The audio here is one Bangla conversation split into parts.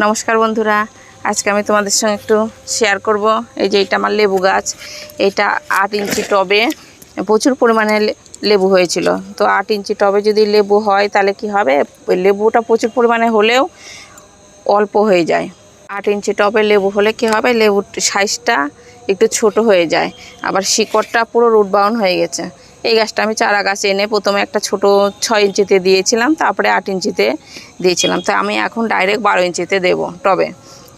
নমস্কার বন্ধুরা, আজকে আমি তোমাদের সঙ্গে একটু শেয়ার করব। এই যে এটা আমার লেবু গাছ, এটা আট ইঞ্চি টবে প্রচুর পরিমাণে লেবু হয়েছিল। তো আট ইঞ্চি টবে যদি লেবু হয়, তাহলে কি হবে? লেবুটা প্রচুর পরিমাণে হলেও অল্প হয়ে যায়। আট ইঞ্চি টবে লেবু হলে কি হবে? লেবুর সাইজটা একটু ছোট হয়ে যায়। আবার শিকড়টা পুরো রুট বাউন্ড হয়ে গেছে। এই গাছটা আমি চারা গাছ এনে প্রথমে একটা ছোট ছয় ইঞ্চিতে দিয়েছিলাম, তারপরে আট ইঞ্চিতে দিয়েছিলাম। তো আমি এখন ডাইরেক্ট বারো ইঞ্চিতে দেবো টবে।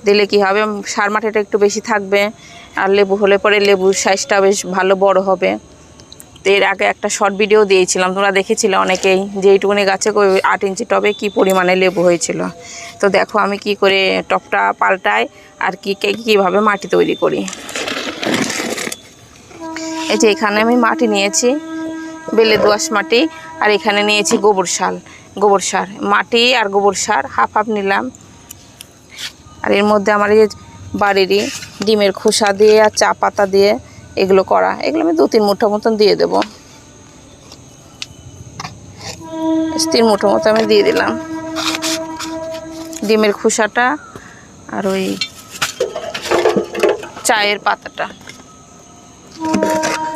দিলে কি হবে? সার মাটিটা একটু বেশি থাকবে, আর লেবু হলে পরে লেবুর সাইজটা বেশ ভালো বড় হবে। তো এর আগে একটা শর্ট ভিডিও দিয়েছিলাম, তোমরা দেখেছিলে অনেকেই, যে এইটুকুনি গাছে আট ইঞ্চি টবে কি পরিমাণে লেবু হয়েছিল। তো দেখো আমি কি করে টপটা পাল্টাই, আর কে- কীভাবে মাটি তৈরি করি। এই যে এখানে আমি মাটি নিয়েছি। বেলে দোআঁশ মাটি, আর এখানে নিয়েছি গোবর সার গোবর সার, মাটি আর গোবর সার, হাফ হাফ নিলাম। আর এর মধ্যে আমার এই বাড়িরই ডিমের খোসা দিয়ে আর চা পাতা দিয়ে এগুলো করা, এগুলো আমি দু তিন মুঠো মতন দিয়ে দেবো। তিন মুঠো মতো আমি দিয়ে দিলাম। ডিমের খোসাটা আর ওই চায়ের পাতাটা।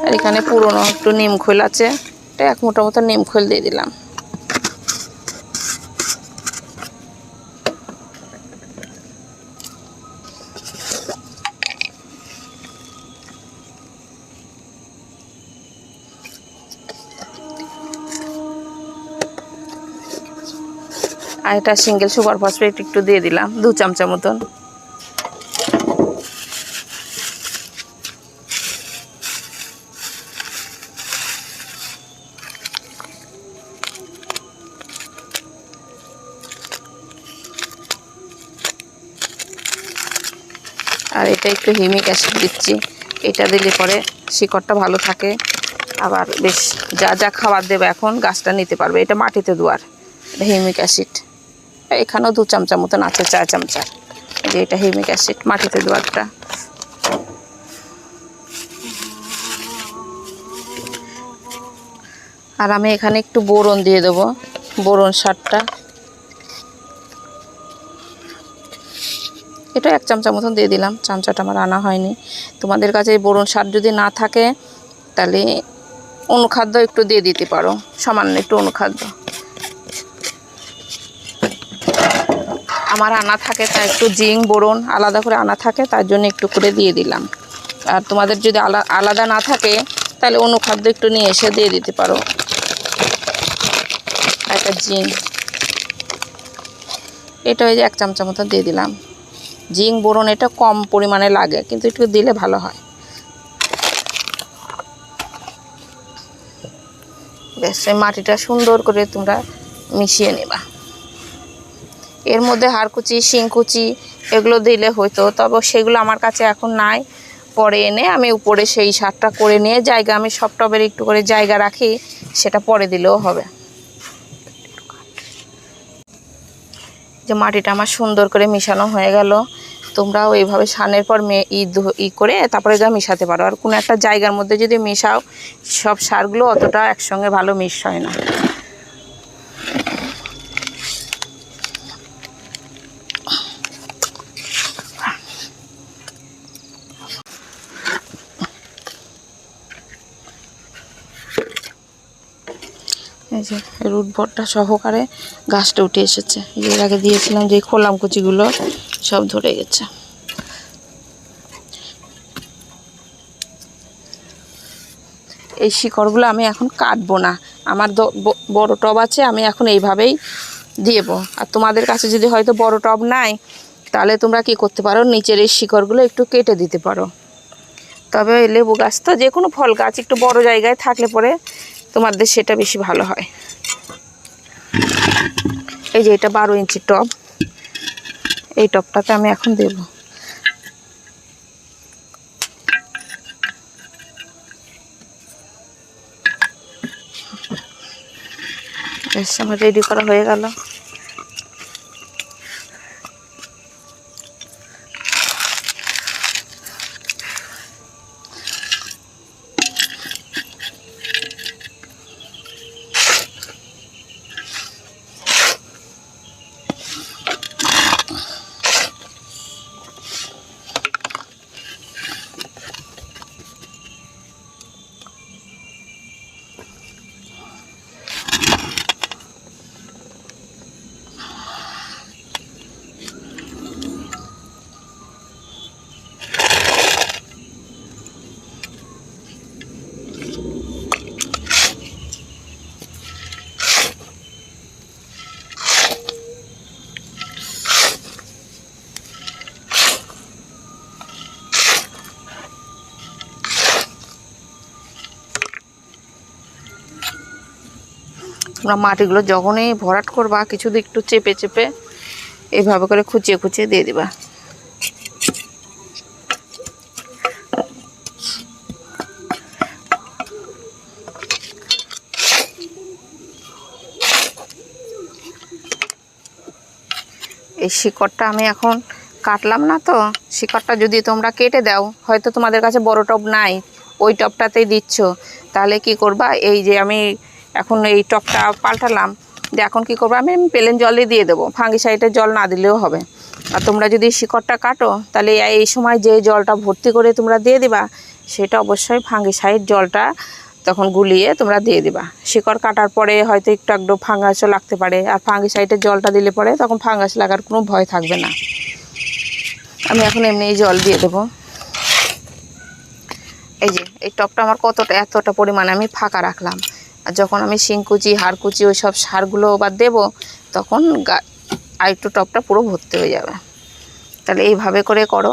আর এখানে পুরনো একটু নিম খোল আছে। এটা এক মুঠো মতো নিম খোল দিয়ে দিলাম। আর এটা সিঙ্গেল সুপার ফসফেট একটু দিয়ে দিলাম, দু চামচা মতন। আর এটা একটু হিমিক অ্যাসিড দিচ্ছি। এটা দিলে পরে শিকড়টা ভালো থাকে। আবার বেশ যা যা খাবার দেবে এখন গাছটা নিতে পারবে। এটা মাটিতে দুয়ার, এটা হিমিক অ্যাসিড। এখানেও দু চামচা মতন আছে চা চামচা। যে এটা হিমিক অ্যাসিড, মাটিতে দুয়ারটা। আর আমি এখানে একটু বোরন দিয়ে দেবো, বোরন সারটা। এটা এক চামচা মতন দিয়ে দিলাম। চামচাটা আমার আনা হয়নি। তোমাদের কাছে বোরন সার যদি না থাকে, তাহলে অনুখাদ্য একটু দিয়ে দিতে পারো। সামান্য একটু অনুখাদ্য। আমার আনা থাকে তা একটু জিঙ্ক, বোরন আলাদা করে আনা থাকে, তার জন্য একটু করে দিয়ে দিলাম। আর তোমাদের যদি আলা আলাদা না থাকে, তাহলে অনুখাদ্য একটু নিয়ে এসে দিয়ে দিতে পারো। একটা জিঙ্ক। এটা ওই যে এক চামচা মতো দিয়ে দিলাম। জিঙ্ক বোরন এটা কম পরিমাণে লাগে, কিন্তু একটু দিলে ভালো হয়। এই মাটিটা সুন্দর করে তোমরা মিশিয়ে নেবা। এর মধ্যে হাড়কুচি, শিংকুচি এগুলো দিলে হয়তো তবে সেগুলো আমার কাছে এখন নাই। পরে এনে আমি উপরে সেই সারটা করে নিয়ে জায়গা, আমি সব টবের একটু করে জায়গা রাখি, সেটা পরে দিলেও হবে। যে মাটিটা আমার সুন্দর করে মিশানো হয়ে গেল। তোমরাও এইভাবে সানের পর মে ই ই করে তারপরে যা মিশাতে পারো। আর কোনো একটা জায়গার মধ্যে যদি মেশাও, সব সারগুলো অতটা একসঙ্গে ভালো মিশ হয় না। এই যে রুট ভরটা সহকারে গাছটা উঠে এসেছে। এর আগে দিয়েছিলাম যে খোলাম কুচিগুলো, সব ধরে গেছে। এই শিকড়গুলো আমি এখন কাটবো না। আমার বড় টব আছে, আমি এখন এইভাবেই দেবো আর তোমাদের কাছে যদি হয়তো বড় টব নাই, তাহলে তোমরা কি করতে পারো? নিচের এই শিকড়গুলো একটু কেটে দিতে পারো। তবে লেবু গাছ তো যে কোনো ফল গাছ, একটু বড় জায়গায় থাকলে পরে তোমাদের সেটা বেশি ভালো হয়। এই যে এটা বারো ইঞ্চি টপ। এই টবটাতে আমি এখন দেব। আমার রেডি করা হয়ে গেল। তোমরা মাটিগুলো যখনই ভরাট করবা, কিছু একটু চেপে চেপে এভাবে করে খুঁচিয়ে খুঁচিয়ে দিয়ে দিবা। এই শিকড়টা আমি এখন কাটলাম না তো, শিকড়টা যদি তোমরা কেটে দাও, হয়তো তোমাদের কাছে বড় টব নাই, ওই টবটাতেই দিচ্ছ। তাহলে কি করবা? এই যে আমি এখন এই টবটা পাল্টালাম যে এখন কি করব? আমি প্লেন জলই দিয়ে দেবো। ফাঙ্গিসাইডের জল না দিলেও হবে। আর তোমরা যদি শিকড়টা কাটো, তাহলে এই সময় যে জলটা ভর্তি করে তোমরা দিয়ে দিবা, সেটা অবশ্যই ফাঙ্গিসাইড জলটা তখন গুলিয়ে তোমরা দিয়ে দিবা। শিকড় কাটার পরে হয়তো একটু একটু ফাঙ্গাসও লাগতে পারে, আর ফাঙ্গিসাইডের জলটা দিলে পরে তখন ফাঙ্গাস লাগার কোনো ভয় থাকবে না। আমি এখন এমনি জল দিয়ে দেবো। এই যে, এই টপটা আমার কতটা এতটা পরিমাণে আমি ফাঁকা রাখলাম। আর যখন আমি শিংকুচি, হাড়কুচি ওই সব সারগুলো আবার দেবো, তখন গা, আর একটু টপটা পুরো ভর্তি হয়ে যাবে। তাহলে এইভাবে করে করো।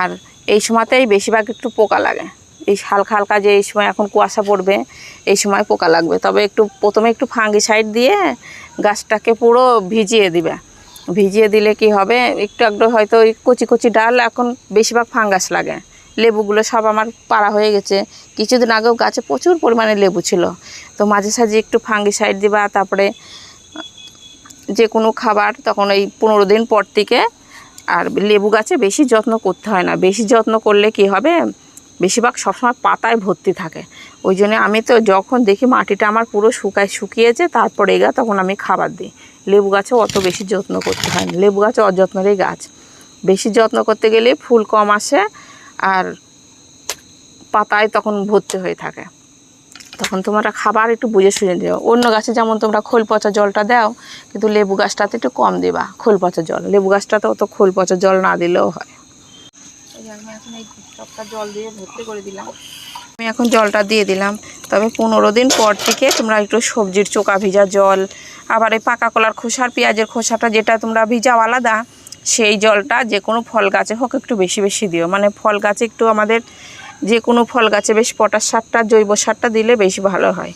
আর এই সময়তেই বেশিরভাগ একটু পোকা লাগে। এই হালকা হালকা যে এই সময় এখন কুয়াশা পড়বে, এই সময় পোকা লাগবে। তবে একটু প্রথমে একটু ফাঙ্গিসাইড দিয়ে গাছটাকে পুরো ভিজিয়ে দিবে। ভিজিয়ে দিলে কি হবে? একটু একটু হয়তো ওই কচি কচি ডাল এখন বেশিরভাগ ফাঙ্গাস লাগে। লেবুগুলো সব আমার পাড়া হয়ে গেছে। কিছুদিন আগেও গাছে প্রচুর পরিমাণে লেবু ছিল। তো মাঝে সাঝে একটু ফাঙ্গিসাইড দিবা, তারপরে যে কোনো খাবার তখন ওই পনেরো দিন পর থেকে আর লেবু গাছে বেশি যত্ন করতে হয় না। বেশি যত্ন করলে কি হবে? বেশিরভাগ সবসময় পাতায় ভর্তি থাকে। ওই জন্য আমি তো যখন দেখি মাটিটা আমার পুরো শুকায় শুকিয়েছে, তারপরে এগা তখন আমি খাবার দিই। লেবু গাছে অত বেশি যত্ন করতে হয় না। লেবু গাছে অযত্নেরই গাছ। বেশি যত্ন করতে গেলে ফুল কম আসে পাতায় তখন ভর্তি হয়ে থাকে। তখন তোমরা খাবার একটু বুঝে শুনে দিও অন্য গাছে যেমন তোমরা খোল পচা জলটা দাও কিন্তু লেবু গাছটাতে একটু কম দিবা খোল পচা জল। লেবু গাছটাতে অত খোল পচা জল না দিলেও হয়। আমি এখন এই টপটা জল দিয়ে ভর্তি করে দিলাম। আমি এখন জলটা দিয়ে দিলাম। তবে পনেরো দিন পর থেকে তোমরা একটু সবজির চোকা ভিজা জল আবার এই পাকা কলার খোসার পেঁয়াজের খোসাটা যেটা তোমরা ভিজাও আলাদা সেই জলটা যে কোনো ফল গাছে হোক একটু বেশি বেশি দিও। মানে ফল গাছে একটু আমাদের যে কোনো ফল গাছে বেশ পটাশ সারটা, জৈব সারটা দিলে বেশি ভালো হয়।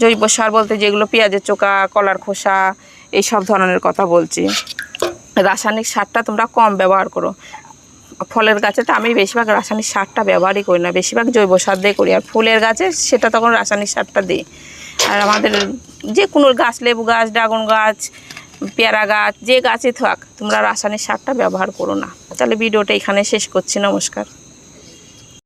জৈব সার বলতে যেগুলো পেঁয়াজের চোকা কলার খোসা এই সব ধরনের কথা বলছি। রাসায়নিক সারটা তোমরা কম ব্যবহার করো। ফলের গাছে তো আমি বেশিরভাগ রাসায়নিক সারটা ব্যবহারই করি না। বেশিরভাগ জৈব সার দিয়ে করি। আর ফুলের গাছে সেটা তখন রাসায়নিক সারটা দিই। আর আমাদের যে কোনো গাছ, লেবু গাছ, ড্রাগন গাছ পেয়ারা গাছ, যে গাছে থাক, তোমরা রাসায়নিক সারটা ব্যবহার করো না। তাহলে ভিডিওটা এখানে শেষ করছি, নমস্কার।